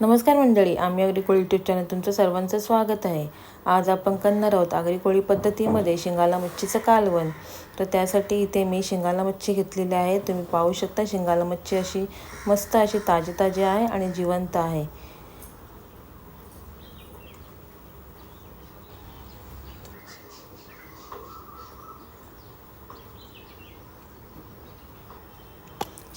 नमस्कार मंडळी आम्ही अग्रिकोळी कोळी चॅनल तुमचं सर्वांचं स्वागत आहे. आज आपण करणार आहोत अग्रिकोळी पद्धतीमध्ये शिंगाला मच्छीचं कालवण. तर त्यासाठी इथे मी शिंगाला मच्छी घेतलेली आहे. तुम्ही पाहू शकता शिंगाला मच्छी अशी मस्त अशी ताजी ताजी आहे आणि जिवंत आहे.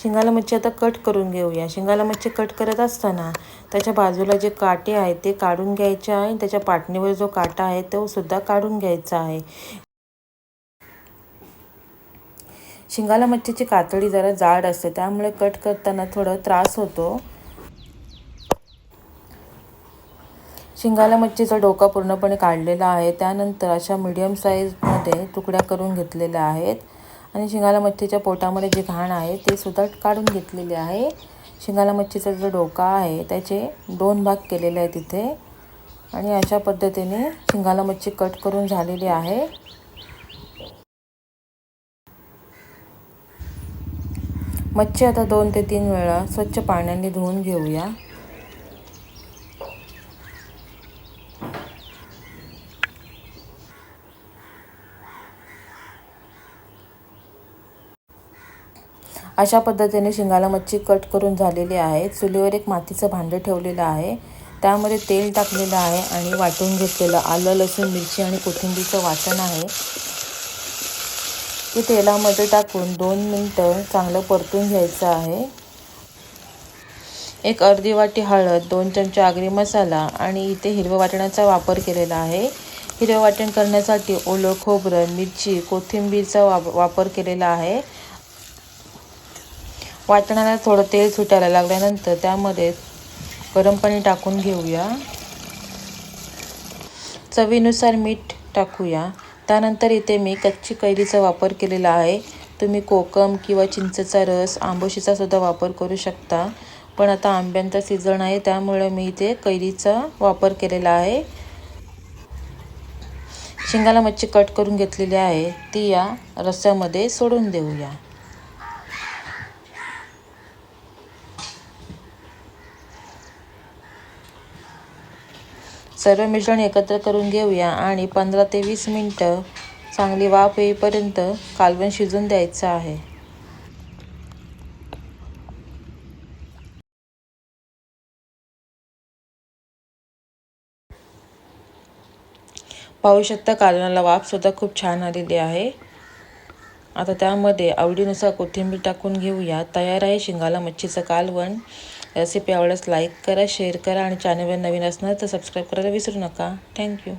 शिंगाला मच्छी आता कट करून घेऊया. शिंगाला मच्छी कट करत असताना त्याच्या बाजूला जे काटे आहेत ते काढून घ्यायचे आहे. त्याच्या पाटणीवर जो काटा आहे तो सुद्धा काढून घ्यायचा आहे. शिंगाला मच्छीची कातडी जरा जाड असते त्यामुळे कट करताना थोडं त्रास होतो. शिंगाला मच्छीचा डोका पूर्णपणे काढलेला आहे. त्यानंतर अशा मीडियम साईजमध्ये तुकड्या करून घेतलेल्या आहेत. आणि शिंगाला मच्छीच्या पोटामध्ये जे घाण आहे ते सुद्धा काढून घेतलेले आहे. शिंगाला मच्छीचा जो डोका आहे त्याचे दोन भाग केलेले आहे तिथे आणि अशा पद्धतीने शिंगाला मच्छी कट करून झालेली आहे. मच्छी आता दोन ते तीन वेळा स्वच्छ पाण्याने धुवून घेऊया. अशा पद्धतीने शिंगाला मच्छी कट करून झालेली आहे. चुलीवर एक मातीचं भांडं ठेवलेलं आहे. त्यामध्ये तेल टाकलेलं आहे आणि वाटून घेतलेलं आलं लसूण मिरची आणि कोथिंबीरचं वाटण आहे. ते तेलामध्ये टाकून दोन मिनटं चांगलं परतून घ्यायचं आहे. एक अर्धी वाटी हळद दोन चमचे आगरी मसाला आणि इथे हिरव्या वाटणाचा वापर केलेला आहे. हिरव्या वाटण करण्यासाठी ओलं खोबरं मिरची कोथिंबीरचा वापर केलेला आहे. वाटणाला थोडं तेल सुटायला लागल्यानंतर त्यामध्ये गरम पाणी टाकून घेऊया. चवीनुसार मीठ टाकूया. त्यानंतर इथे मी कच्ची कैरीचा वापर केलेला आहे. तुम्ही कोकम किंवा चिंचेचा रस आंबोशीचा सुद्धा वापर करू शकता. पण आता आंब्यांचा सीझन आहे त्यामुळे मी इथे कैरीचा वापर केलेला आहे. शिंगाला मच्छी कट करून घेतलेली आहे. ती या रस्स्यामध्ये सोडून देऊया. सर्व मिश्रण एकत्र करून घेऊया आणि पंधरा ते वीस मिनटं चांगली वाफ येईपर्यंत कालवण शिजून द्यायचं आहे. पाहू शकता कालवणाला वाफसुद्धा खूप छान आलेली आहे. आता त्यामध्ये आवडीनुसार कोथिंबीर टाकून घेऊया. तयार आहे शिंगाला मच्छीचं कालवण. रेसिपी आवडल्यास लाईक करा शेअर करा आणि चॅनलवर नवीन असणार तर सबस्क्राईब करायला विसरू नका. थँक्यू